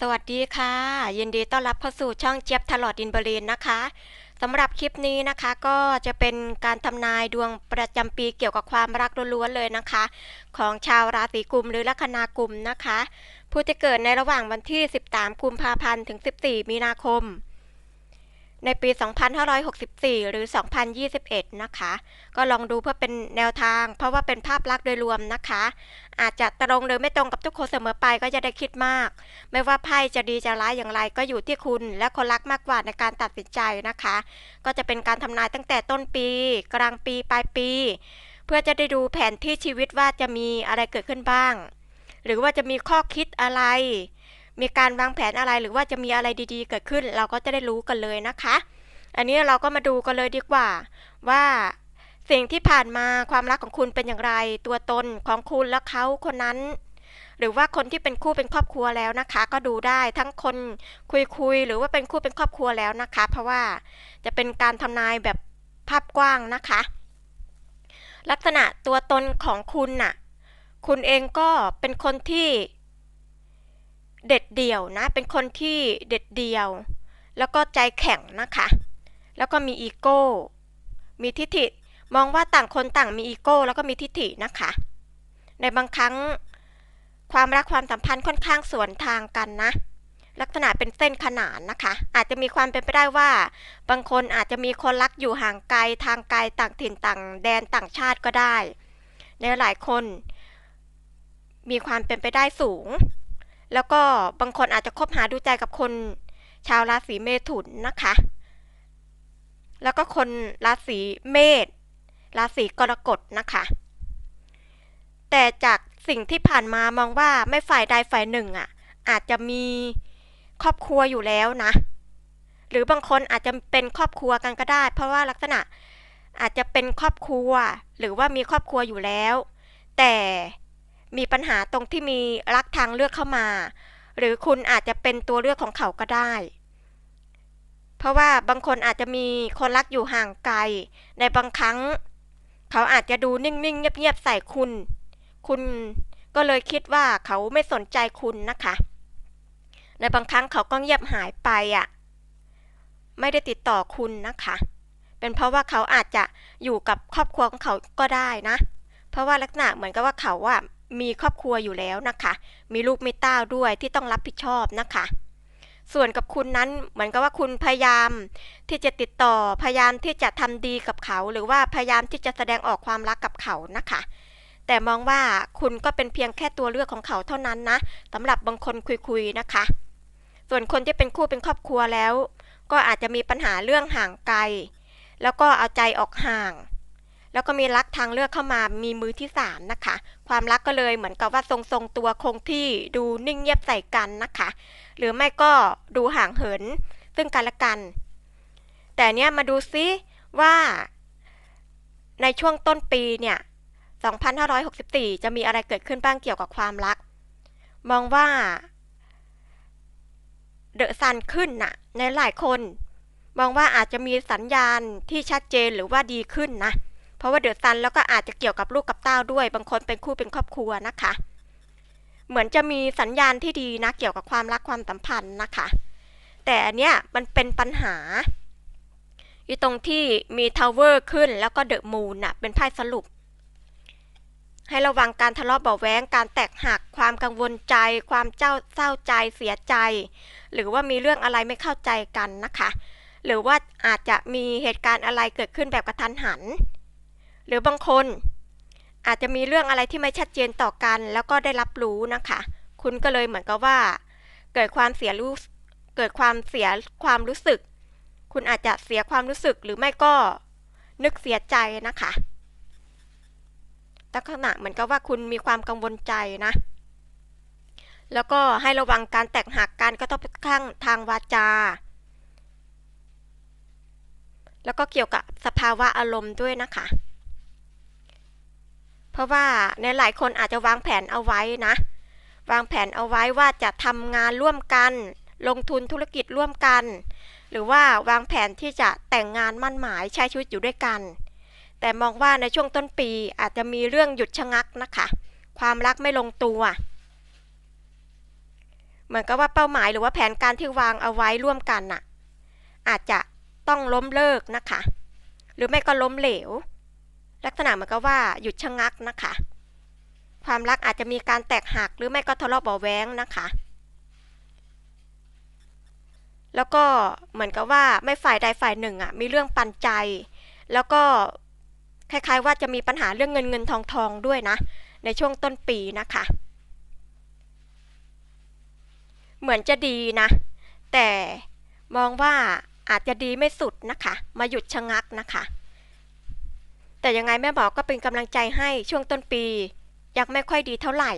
สวัสดีค่ะ ยินดีต้อนรับเข้าสู่ช่องเจี๊ยบตลอดดินเบรีนนะคะสำหรับคลิปนี้นะคะก็จะเป็นการทำนายดวงประจำปีเกี่ยวกับความรักล้วนๆเลยนะคะ ของชาวราศีกุมหรือลัคนากุมนะคะ ผู้ที่เกิดในระหว่างวันที่ 13 กุมภาพันธ์ถึง 14 มีนาคม ในปี 2564 หรือ 2021 นะคะ ก็ลองดูเพื่อเป็นแนวทาง เพราะว่าเป็นภาพลักษณ์โดยรวมนะคะ อาจจะตรงหรือไม่ตรงกับทุกคนเสมอไปก็จะได้คิดมาก ไม่ว่าไพ่จะดีจะร้ายอย่างไรก็อยู่ที่คุณ และคนรักมากกว่าในการตัดสินใจนะคะ ก็จะเป็นการทำนายตั้งแต่ต้นปี กลางปีปลายปี เพื่อจะได้ดูแผนที่ชีวิตว่าจะมีอะไรเกิดขึ้นบ้าง หรือว่าจะมีข้อคิดอะไร มีการวางแผนอะไรหรือว่าจะมีอะไรดีๆ เกิดขึ้น เราก็จะได้รู้กันเลยนะคะ อันนี้เราก็มาดูกันเลยดีกว่า ว่าสิ่งที่ผ่านมาความรักของคุณเป็นอย่างไร ตัวตนของคุณและเขาคนนั้น หรือว่าคนที่เป็นคู่เป็นครอบครัวแล้วนะคะ ก็ดูได้ทั้งคนคุยคุยๆหรือว่าเป็นคู่เป็นครอบครัวแล้วนะคะ เพราะว่าจะเป็นการทำนายแบบภาพกว้างนะคะ ลักษณะตัวตนของคุณน่ะ คุณเองก็เป็นคนที่ เด็ดเดี่ยวนะ เป็นคนที่เด็ดเดี่ยว แล้วก็ใจแข็งนะคะ แล้วก็มีอีโก้ มีทิฐิ มองว่าต่างคนต่างมีอีโก้ แล้วก็มีทิฐินะคะ ในบางครั้งความรักความสัมพันธ์ค่อนข้างสวนทางกันนะ ลักษณะเป็นเส้นขนานนะคะ อาจจะมีความเป็นไปได้ว่า บางคนอาจจะมีคนรักอยู่ห่างไกลทางไกลต่างถิ่นต่างแดนต่างชาติก็ได้ ในหลายคนมีความเป็นไปได้สูง แล้วก็บางคนอาจจะคบหาดูใจกับคนชาวราศีเมถุนนะคะ แล้วก็คนราศีเมษราศีกรกฎนะคะ แต่จากสิ่งที่ผ่านมามองว่าไม่ฝ่ายใดฝ่ายหนึ่งอะ อาจจะมีครอบครัวอยู่แล้วนะ หรือบางคนอาจจะเป็นครอบครัวกันก็ได้ เพราะว่าลักษณะอาจจะเป็นครอบครัว หรือว่ามีครอบครัวอยู่แล้ว แต่ มีปัญหาตรงที่มีรักทางเลือกเข้ามา หรือคุณอาจจะเป็นตัวเลือกของเขาก็ได้ เพราะว่าบางคนอาจจะมีคนรักอยู่ห่างไกล ในบางครั้ง เขาอาจจะดูนิ่งๆ เงียบๆ ใส่คุณ คุณก็เลยคิดว่าเขาไม่สนใจคุณนะคะ ในบางครั้งเขาก็เงียบหายไปอะ ไม่ได้ติดต่อคุณนะคะ เป็นเพราะว่าเขาอาจจะอยู่กับครอบครัวของเขาก็ได้นะ เพราะว่าลักษณะเหมือนกับว่าเขาอะ มีครอบครัวอยู่แล้วนะคะ มีลูกมีเต้าด้วยที่ต้องรับผิดชอบนะคะ ส่วนกับคุณนั้นเหมือนกับว่าคุณพยายามที่จะติดต่อพยายามที่จะทำดีกับเขา หรือว่าพยายามที่จะแสดงออกความรักกับเขานะคะ แต่มองว่าคุณก็เป็นเพียงแค่ตัวเลือกของเขาเท่านั้นนะสำหรับบางคนคุยๆนะคะ ส่วนคนที่เป็นคู่เป็นครอบครัวแล้ว ก็อาจจะมีปัญหาเรื่องห่างไกล แล้วก็เอาใจออกห่าง แล้วก็มีรักทางเลือกเข้ามามีมือที่สามนะคะ ความรักก็เลยเหมือนกับว่าทรงๆตัวคงที่ดูนิ่งเงียบใส่กันนะคะ หรือไม่ก็ดูห่างเหินซึ่งกันและกัน แต่เนี้ยมาดูซิว่า ในช่วงต้นปีเนี่ย2564 จะมีอะไรเกิดขึ้นบ้างเกี่ยวกับความรัก มองว่าเดอะซันขึ้นน่ะ ในหลายคน มองว่าอาจจะมีสัญญาณที่ชัดเจนหรือว่าดีขึ้นนะ ราะว่าเดือะซันแล้วก็อาจจะเกี่ยวกับลูกกับเต้าด้วย บางคนเป็นคู่เป็นครอบครัวนะคะ เหมือนจะมีสัญญาณที่ดีนะเกี่ยวกับความรักความสัมพันธ์นะคะ แต่อันเนี้ยมันเป็นปัญหาอยู่ตรงที่มีทาวเวอร์ขึ้นแล้วก็เดอะมูนน่ะเป็นไพ่สรุป ให้ระวังการทะเลาะเบาะแว้งการแตกหัก ความกังวลใจ ความเจ้าเศร้าใจเสียใจ หรือว่ามีเรื่องอะไรไม่เข้าใจกันนะคะ หรือว่าอาจจะมีเหตุการณ์อะไรเกิดขึ้นแบบกระทันหัน หรือบางคนอาจจะมีเรื่องอะไรที่ไม่ชัดเจนต่อกัน แล้วก็ได้รับรู้นะคะ คุณก็เลยเหมือนกับว่า เกิดความเสียรู้เกิดความเสียความรู้สึก คุณอาจจะเสียความรู้สึกหรือไม่ก็นึกเสียใจนะคะลักษณะเหมือนกับว่าคุณมีความกังวลใจนะ แล้วก็ให้ระวังการแตกหักการกระทบข้างทางวาจา แล้วก็เกี่ยวกับสภาวะอารมณ์ด้วยนะคะ เพราะว่าในหลายคนอาจจะวางแผนเอาไว้นะ วางแผนเอาไว้ว่าจะทำงานร่วมกัน ลงทุนธุรกิจร่วมกัน หรือว่าวางแผนที่จะแต่งงานมั่นหมายใช้ชีวิตอยู่ด้วยกัน แต่มองว่าในช่วงต้นปีอาจจะมีเรื่องหยุดชะงักนะคะ ความรักไม่ลงตัว เหมือนกับว่าเป้าหมายหรือว่าแผนการที่วางเอาไว้ร่วมกันน่ะ อาจจะต้องล้มเลิกนะคะ หรือไม่ก็ล้มเหลว ลักษณะเหมือนกับว่าหยุดชะงักนะคะ ความรักอาจจะมีการแตกหักหรือไม่ก็ทะเลาะเบาะแว้งนะคะ แล้วก็เหมือนกับว่าไม่ฝ่ายใดฝ่ายหนึ่งอะมีเรื่องปันใจ แล้วก็คล้ายๆว่าจะมีปัญหาเรื่องเงินเงินทองทองด้วยนะ ในช่วงต้นปีนะคะ เหมือนจะดีนะ แต่มองว่าอาจจะดีไม่สุดนะคะ มาหยุดชะงักนะคะ แต่ยังไงแม่บอกก็เป็นกำลังใจให้ช่วงต้นปี ยังไม่ค่อยดีเท่าไหร่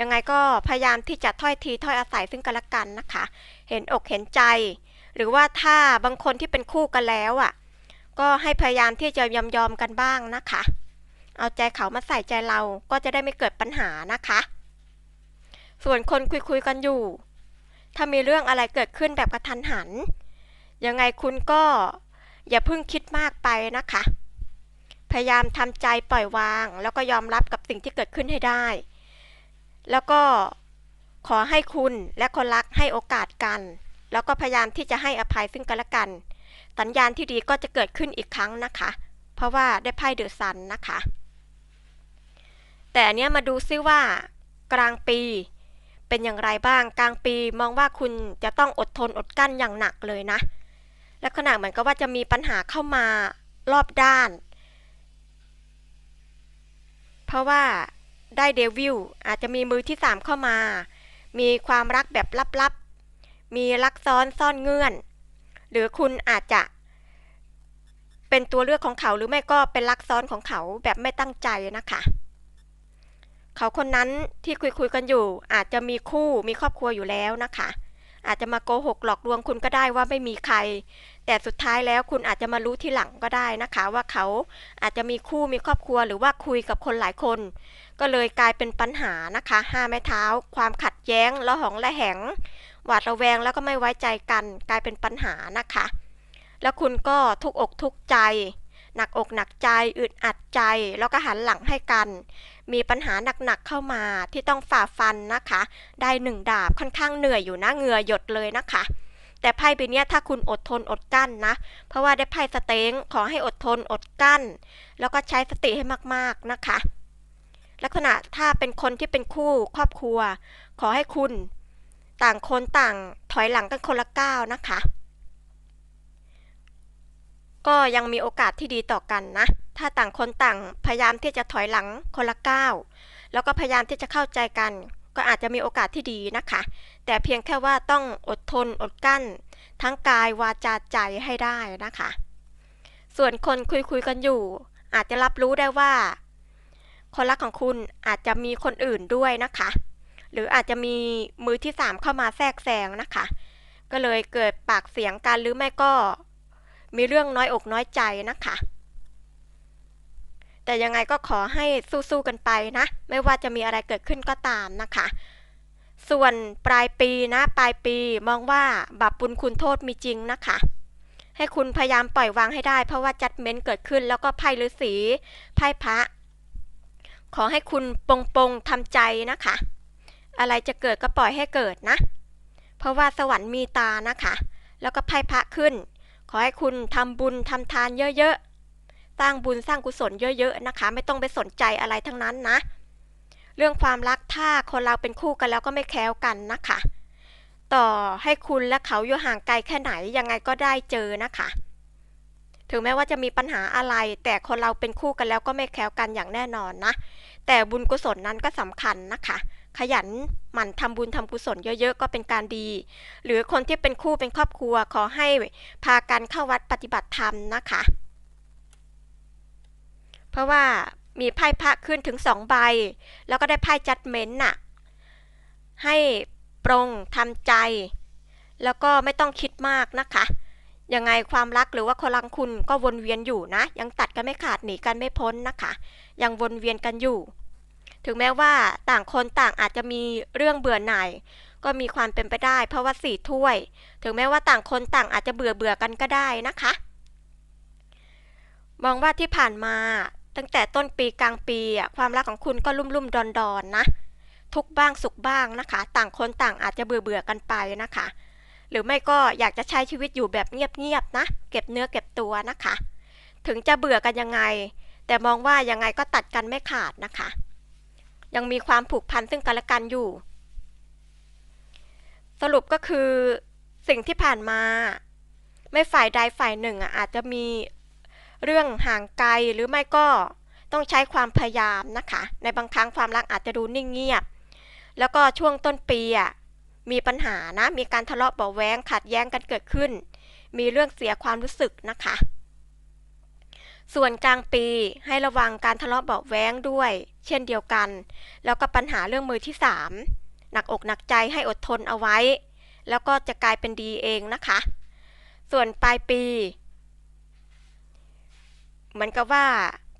ยังไงก็พยายามที่จะถ้อยทีถ้อยอาศัยซึ่งกันและกันนะคะ เห็นอกเห็นใจ หรือว่าถ้าบางคนที่เป็นคู่กันแล้วอะ ก็ให้พยายามที่จะยอมยอมกันบ้างนะคะ เอาใจเขามาใส่ใจเราก็จะได้ไม่เกิดปัญหานะคะ ส่วนคนคุยคุยกันอยู่ ถ้ามีเรื่องอะไรเกิดขึ้นแบบกระทันหัน ยังไงคุณก็อย่าเพิ่งคิดมากไปนะคะ พยายามทำใจปล่อยวาง แล้วก็ยอมรับกับสิ่งที่เกิดขึ้นให้ได้ แล้วก็ขอให้คุณและคนรักให้โอกาสกัน แล้วก็พยายามที่จะให้อภัยซึ่งกันและกัน สัญญาณที่ดีก็จะเกิดขึ้นอีกครั้งนะคะ เพราะว่าได้ไพ่เดอะซันนะคะ แต่อันเนี้ยมาดูซิว่ากลางปีเป็นอย่างไรบ้างกลางปีมองว่าคุณจะต้องอดทนอดกลั้นอย่างหนักเลยนะ และขณะเหมือนกับว่าจะมีปัญหาเข้ามารอบด้าน เพราะว่าได้เดวิลอาจจะมีมือที่สามเข้ามา มีความรักแบบลับๆ มีรักซ้อนซ่อนเงื่อน หรือคุณอาจจะ เป็นตัวเลือกของเขาหรือไม่ก็เป็นรักซ้อนของเขาแบบไม่ตั้งใจนะคะ เขาคนนั้นที่คุยคุยๆกันอยู่ อาจจะมีคู่มีครอบครัวอยู่แล้วนะคะ อาจจะมาโกหกหลอกลวงคุณก็ได้ว่าไม่มีใคร แต่สุดท้ายแล้วคุณอาจจะมารู้ทีหลังก็ได้นะคะ ว่าเขาอาจจะมีคู่มีครอบครัวหรือว่าคุยกับคนหลายคน ก็เลยกลายเป็นปัญหานะคะห้าไม้เท้า ความขัดแย้งละหองละแหง หวาดระแวงแล้วก็ไม่ไว้ใจกัน กลายเป็นปัญหานะคะ แล้วคุณก็ทุกอกทุกใจหนักอกหนักใจอึดอัดใจ แล้วก็หันหลังให้กัน มีปัญหาหนักๆเข้ามาที่ต้องฝ่าฟันนะคะ ได้หนึ่งดาบค่อนข้างเหนื่อยอยู่นะเหงื่อหยดเลยนะคะ แต่ไพ่ใบนี้ถ้าคุณอดทนอดกั้นนะ เพราะว่าได้ไพ่สเต็งขอให้อดทนอดกั้น แล้วก็ใช้สติให้มากๆนะคะ ลักษณะถ้าเป็นคนที่เป็นคู่ครอบครัว ขอให้คุณ ต่างคนต่างถอยหลังกันคนละก้าวนะคะ ก็ยังมีโอกาสที่ดีต่อกันนะ ถ้าต่างคนต่างพยายามที่จะถอยหลังคนละก้าวแล้วก็พยายามที่จะเข้าใจกัน ก็อาจจะมีโอกาสที่ดีนะคะ แต่เพียงแค่ว่าต้องอดทนอดกั้น ทั้งกายวาจาใจให้ได้นะคะ ส่วนคนคุยคุยกันอยู่ อาจจะรับรู้ได้ว่า คนรักของคุณอาจจะมีคนอื่นด้วยนะคะ หรืออาจจะมีมือที่สามเข้ามาแทรกแซงนะคะ ก็เลยเกิดปากเสียงกันหรือไม่ก็ มีเรื่องน้อยอกน้อยใจนะคะแต่ยังไงก็ขอให้สู้ๆกันไปนะ ไม่ว่าจะมีอะไรเกิดขึ้นก็ตามนะคะ ส่วนปลายปีนะ ปลายปีมองว่าบาปบุญคุณโทษมีจริงนะคะ ให้คุณพยายามปล่อยวางให้ได้เพราะว่าจัดเม้นเกิดขึ้นแล้วก็ไพ่ฤาษีไพ่พระ ขอให้คุณปรงปงๆทำใจนะคะ อะไรจะเกิดก็ปล่อยให้เกิดนะ เพราะว่าสวรรค์มีตานะคะ แล้วก็ไพ่พระขึ้น ขอให้คุณทำบุญทำทานเยอะๆสร้างบุญสร้างกุศลเยอะ ๆ นะคะ ไม่ต้องไปสนใจอะไรทั้งนั้นนะ เรื่องความรักถ้าคนเราเป็นคู่กันแล้วก็ไม่แคล้วกันนะคะ ต่อให้คุณและเขาอยู่ห่างไกลแค่ไหนยังไงก็ได้เจอนะคะ ถึงแม้ว่าจะมีปัญหาอะไร แต่คนเราเป็นคู่กันแล้วก็ไม่แคล้วกันอย่างแน่นอนนะ แต่บุญกุศลนั้นก็สำคัญนะคะ ขยันหมั่นทำบุญทำกุศลเยอะๆ ก็เป็นการดี หรือคนที่เป็นคู่เป็นครอบครัวขอให้พากันเข้าวัดปฏิบัติธรรมนะคะ เพราะว่า มีไพ่พระขึ้นถึงสองใบ แล้วก็ได้ไพ่จัดเมนต์น่ะ ให้ปรงทำใจ แล้วก็ไม่ต้องคิดมากนะคะ ยังไงความรักหรือว่าคนรักคุณก็วนเวียนอยู่นะ ยังตัดกันไม่ขาดหนีกันไม่พ้นนะคะ ยังวนเวียนกันอยู่ ถึงแม้ว่าต่างคนต่างอาจจะมีเรื่องเบื่อหน่ายก็มีความเป็นไปได้ เพราะว่าสี่ถ้วย ถึงแม้ว่าต่างคนต่างอาจจะเบื่อเบื่อกันก็ได้นะคะ มองว่าที่ผ่านมา ตั้งแต่ต้นปีกลางปีอะความรักของคุณก็ลุ่มลุ่มดอนดอนนะ ทุกบ้างสุขบ้างนะคะ ต่างคนต่างอาจจะเบื่อเบื่อกันไปนะคะ หรือไม่ก็อยากจะใช้ชีวิตอยู่แบบเงียบๆนะ เก็บเนื้อเก็บตัวนะคะ ถึงจะเบื่อกันยังไง แต่มองว่ายังไงก็ตัดกันไม่ขาดนะคะ ยังมีความผูกพันซึ่งกันและกันอยู่ สรุปก็คือสิ่งที่ผ่านมา ไม่ฝ่ายใดฝ่ายหนึ่งอะอาจจะมี เรื่องห่างไกลหรือไม่ก็ต้องใช้ความพยายามนะคะ ในบางครั้งความรักอาจจะดูนิ่งเงียบ แล้วก็ช่วงต้นปีอะมีปัญหานะ มีการทะเลาะเบาแวงขัดแย้งกันเกิดขึ้น มีเรื่องเสียความรู้สึกนะคะ ส่วนกลางปีให้ระวังการทะเลาะเบาแวงด้วย เช่นเดียวกัน แล้วก็ปัญหาเรื่องมือที่สามหนักอกหนักใจให้อดทนเอาไว้ แล้วก็จะกลายเป็นดีเองนะคะ ส่วนปลายปี เหมือนกับว่า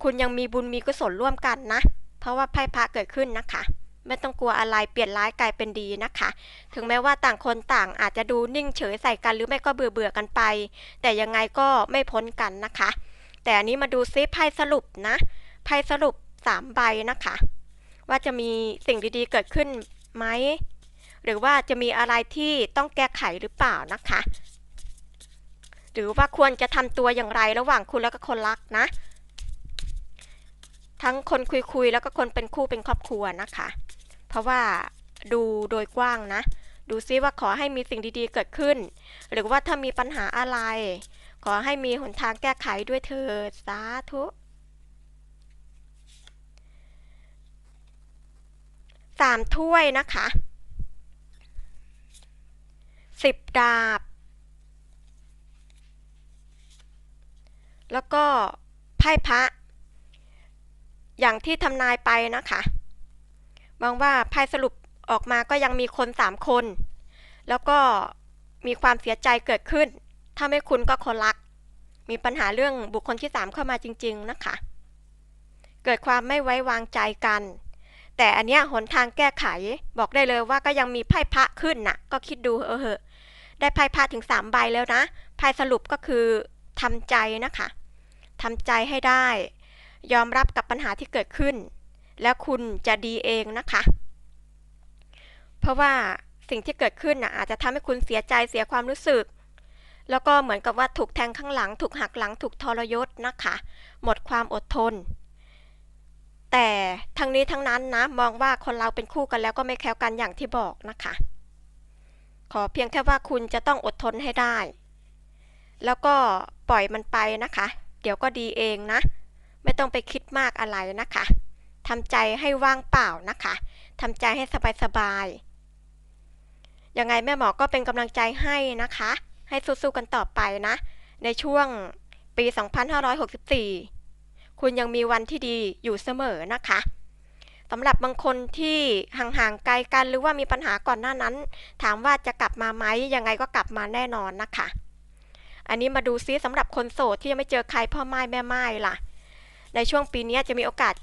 คุณยังมีบุญมีกุศลร่วมกันนะ เพราะว่าไพ่พระเกิดขึ้นนะคะ ไม่ต้องกลัวอะไรเปลี่ยนร้ายกลายเป็นดีนะคะ ถึงแม้ว่าต่างคนต่างอาจจะดูนิ่งเฉยใส่กันหรือไม่ก็เบื่อเบื่อกันไป แต่ยังไงก็ไม่พ้นกันนะคะ แต่อันนี้มาดูซิไพ่สรุปนะไพ่สรุปสามใบนะคะ ว่าจะมีสิ่งดีๆเกิดขึ้นไหมหรือว่าจะมีอะไรที่ต้องแก้ไขหรือเปล่านะคะ หรือว่าควรจะทำตัวอย่างไรระหว่างคุณแล้วก็คนรักนะ ทั้งคนคุยๆแล้วก็คนเป็นคู่เป็นครอบครัวนะคะ เพราะว่าดูโดยกว้างนะ ดูซิว่าขอให้มีสิ่งดีๆเกิดขึ้น หรือว่าถ้ามีปัญหาอะไร ขอให้มีหนทางแก้ไขด้วยเถิดสาธุสามถ้วยนะคะสิบดาบ แล้วก็ไพ่พระ อย่างที่ทำนายไปนะคะมองว่าไพ่สรุปออกมาก็ยังมีคนสามคน แล้วก็มีความเสียใจเกิดขึ้น ถ้าไม่คุณก็คนรัก มีปัญหาเรื่องบุคคลที่สามเข้ามาจริง ๆนะคะ เกิดความไม่ไว้วางใจกัน แต่อันเนี้ยหนทางแก้ไขบอกได้เลยว่าก็ยังมีไพ่พระขึ้นน่ะ ก็คิดดูเออเหอะได้ไพ่พระถึงสามใบแล้วนะไพ่สรุปก็คือ ทำใจนะคะทำใจให้ได้ ยอมรับกับปัญหาที่เกิดขึ้น แล้วคุณจะดีเองนะคะ เพราะว่าสิ่งที่เกิดขึ้นนะอาจจะทำให้คุณเสียใจเสียความรู้สึก แล้วก็เหมือนกับว่าถูกแทงข้างหลัง ถูกหักหลังถูกทรยศนะคะ หมดความอดทน แต่ทั้งนี้ทั้งนั้นนะมองว่าคนเราเป็นคู่กันแล้วก็ไม่แคล้วกันอย่างที่บอกนะคะ ขอเพียงแค่ว่าคุณจะต้องอดทนให้ได้ แล้วก็ปล่อยมันไปนะคะ เดี๋ยวก็ดีเองนะ ไม่ต้องไปคิดมากอะไรนะคะทำใจให้ว่างเปล่านะคะทำใจให้สบายๆยังไงแม่หมอก็เป็นกำลังใจให้นะคะ ให้สู้ๆกันต่อไปนะ ในช่วงปี 2564 คุณยังมีวันที่ดีอยู่เสมอนะคะสำหรับบางคนที่ห่างๆไกลกันหรือว่ามีปัญหาก่อนหน้านั้น ถามว่าจะกลับมาไหมยังไงก็กลับมาแน่นอนนะคะ อันนี้มาดูซิสำหรับคนโสดที่ยังไม่เจอใครพ่อไม้แม่ไม้ล่ะ ในช่วงปีนี้จะมีโอกาส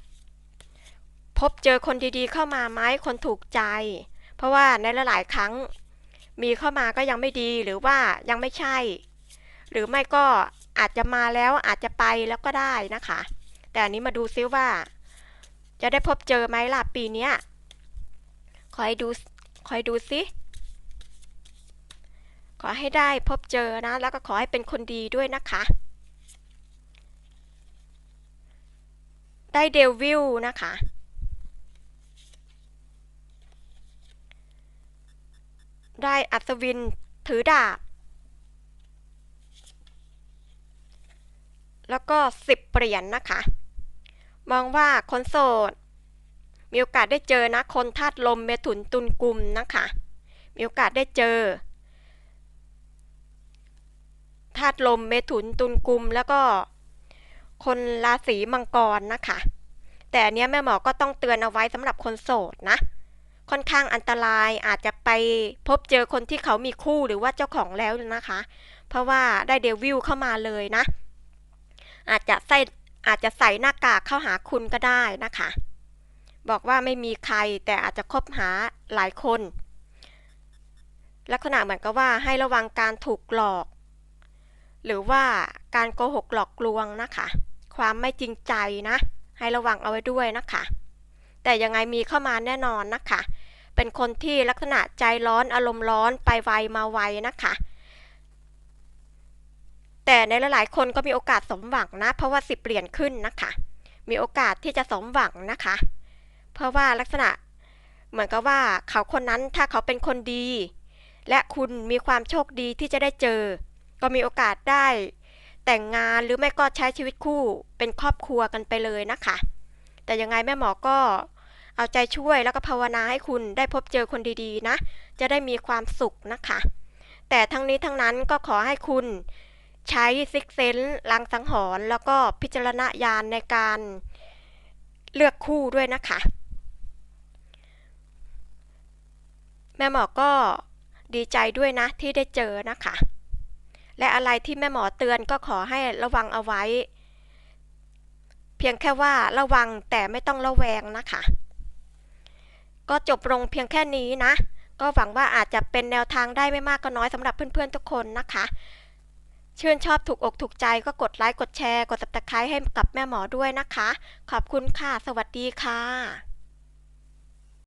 พบเจอคนดีๆ เข้ามาไหมคนถูกใจ เพราะว่าในหลายๆครั้งมีเข้ามาก็ยังไม่ดีหรือว่ายังไม่ใช่ หรือไม่ก็อาจจะมาแล้วอาจจะไปแล้วก็ได้นะคะ แต่อันนี้มาดูซิว่า จะได้พบเจอไหมล่ะปีนี้คอยดูคอยดูซิ ขอให้ได้พบเจอนะ แล้วก็ขอให้เป็นคนดีด้วยนะคะ ได้เดวิลนะคะ ได้อัศวินถือดาบ แล้วก็สิบเหรียญนนะคะ มองว่าคนโสด มีโอกาสได้เจอนะ คนธาตุลมเมถุนตุลกุมนะคะ มีโอกาสได้เจอาตุลมเมถุนตุลกุม แล้วก็คนราศีมังกรนะคะ แต่อันเนี้ยแม่หมอก็ต้องเตือนเอาไว้สำหรับคนโสดนะ ค่อนข้างอันตรายอาจจะไปพบเจอคนที่เขามีคู่หรือว่าเจ้าของแล้วนะคะ เพราะว่าได้เดวิลเข้ามาเลยนะ อาจจะใส่อาจจะใส่หน้ากากเข้าหาคุณก็ได้นะคะ บอกว่าไม่มีใครแต่อาจจะคบหาหลายคน ลักษณะเหมือนกับว่าให้ระวังการถูกหลอก หรือว่าการโกหกหลอกลวงนะคะ ความไม่จริงใจนะ ให้ระวังเอาไว้ด้วยนะคะ แต่ยังไงมีเข้ามาแน่นอนนะคะ เป็นคนที่ลักษณะใจร้อนอารมณ์ร้อนไปไวมาไวนะคะ แต่ในหลายๆ คนก็มีโอกาสสมหวังนะ เพราะว่าสิบเหรียญขึ้นนะคะ มีโอกาสที่จะสมหวังนะคะ เพราะว่าลักษณะเหมือนกับว่าเขาคนนั้นถ้าเขาเป็นคนดี และคุณมีความโชคดีที่จะได้เจอ ก็มีโอกาสได้ แต่งงานหรือไม่ก็ใช้ชีวิตคู่เป็นครอบครัวกันไปเลยนะคะ แต่ยังไงแม่หมอก็เอาใจช่วยแล้วก็ภาวนาให้คุณได้พบเจอคนดีๆนะ จะได้มีความสุขนะคะ แต่ทั้งนี้ทั้งนั้นก็ขอให้คุณใช้ซิกเซนลังสังหรณ์แล้วก็พิจารณญาณในการเลือกคู่ด้วยนะคะ แม่หมอก็ดีใจด้วยนะที่ได้เจอนะคะ และอะไรที่แม่หมอเตือนก็ขอให้ระวังเอาไว้ เพียงแค่ว่าระวังแต่ไม่ต้องระแวงนะคะ ก็จบลงเพียงแค่นี้นะ ก็หวังว่าอาจจะเป็นแนวทางได้ไม่มากก็น้อยสำหรับเพื่อนๆทุกคนนะคะ ชื่นชอบถูกอกถูกใจก็กดไลค์กดแชร์ กด subscribe ให้กับแม่หมอด้วยนะคะ ขอบคุณค่ะ สวัสดีค่ะ